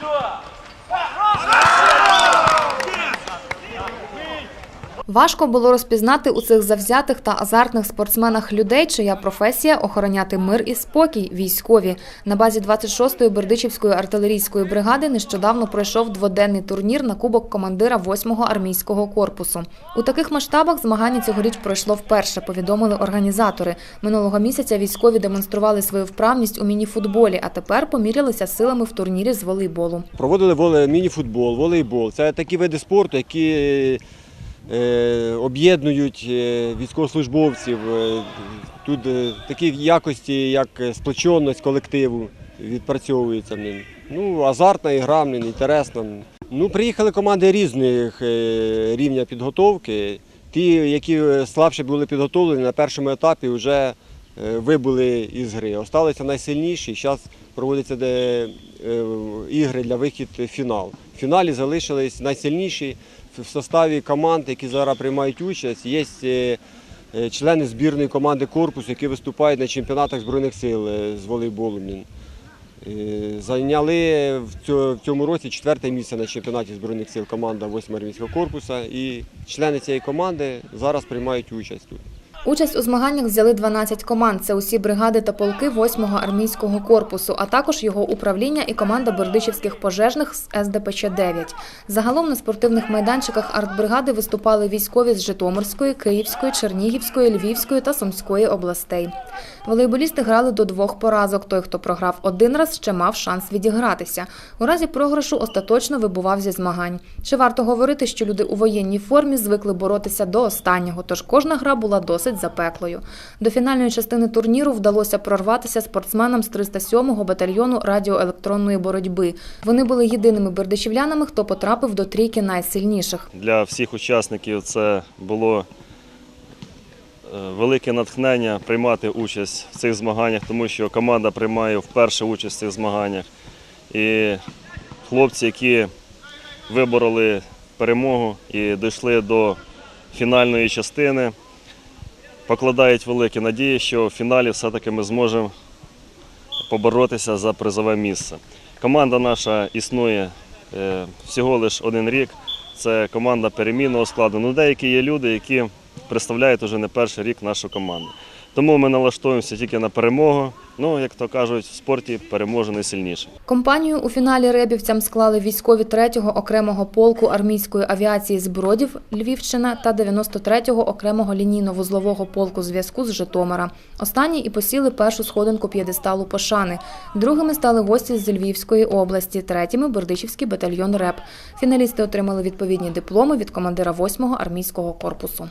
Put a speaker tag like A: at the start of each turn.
A: 좋! Важко було розпізнати у цих завзятих та азартних спортсменах людей, чия професія охороняти мир і спокій військові. На базі 26-ї Бердичівської артилерійської бригади нещодавно пройшов дводенний турнір на кубок командира 8-го армійського корпусу. У таких масштабах змагання цьогоріч пройшло вперше. Повідомили організатори. Минулого місяця військові демонстрували свою вправність у мініфутболі, а тепер помірялися силами в турнірі з волейболу.
B: Проводили міні-футбол, волейбол. Це такі види спорту, які об'єднують е, військовослужбовців. Е, Тут е, такі якості, як сплоченість колективу відпрацьовуються. блін. Ну, азартна ігра, інтересна. Ну, приїхали команди різних е, рівня підготовки. Ті, які слабше були підготовлені, на першому етапі вже е, вибули із гри. Осталися найсильніші. Зараз проводяться е, ігри для вихід в фінал. В фіналі залишились найсильніші в составі команд, які зараз приймають участь. Є е, е, члени збірної команди корпусу, які виступають на чемпіонатах Збройних сил е, з волейболу. Зайняли в цьому році четверте місце на чемпіонаті Збройних сил команда 8 армійського корпусу. І члени цієї команди зараз приймають участь тут.
A: Участь у змаганнях взяли 12 команд. Це усі бригади та полки 8-го армійського корпусу, а також його управління і команда бердичівських пожежних з СДПЧ-9. Загалом на спортивних майданчиках артбригади виступали військові з Житомирської, Київської, Чернігівської, Львівської та Сумської областей. Волейболісти грали до двох поразок. Той, хто програв один раз, ще мав шанс відігратися. У разі програшу остаточно вибував зі змагань. Чи варто говорити, що люди у воєнній формі звикли боротися до останнього, тож кожна гра була досить запеклою. До фінальної частини турніру вдалося прорватися спортсменам з 307-го батальйону радіоелектронної боротьби. Вони були єдиними бердичівлянами, хто потрапив до трійки найсильніших.
C: Для всіх учасників це було е, велике натхнення приймати участь в цих змаганнях, тому що команда приймає вперше участь в цих змаганнях. І хлопці, які вибороли перемогу і дійшли до фінальної частини, покладають великі надії, що в фіналі все-таки ми зможемо поборотися за призове місце. Команда наша існує е, всього лише один рік. Це команда перемінного складу. Ну, деякі є люди, які представляють уже не перший рік нашу команду. Тому ми налаштуємося тільки на перемогу. Ну, як то кажуть, в спорті переможе найсильніший.
A: Компанію у фіналі ребівцям склали військові 3-го окремого полку армійської авіації з Бродів, Львівщина та 93-го окремого лінійно-вузлового полку зв'язку з Житомира. Останні і посіли першу сходинку п'єдесталу пошани. Другими стали гості з Львівської області, третіми – Бердичівський батальйон РЕП. Фіналісти отримали відповідні дипломи від командира 8-го армійського корпусу.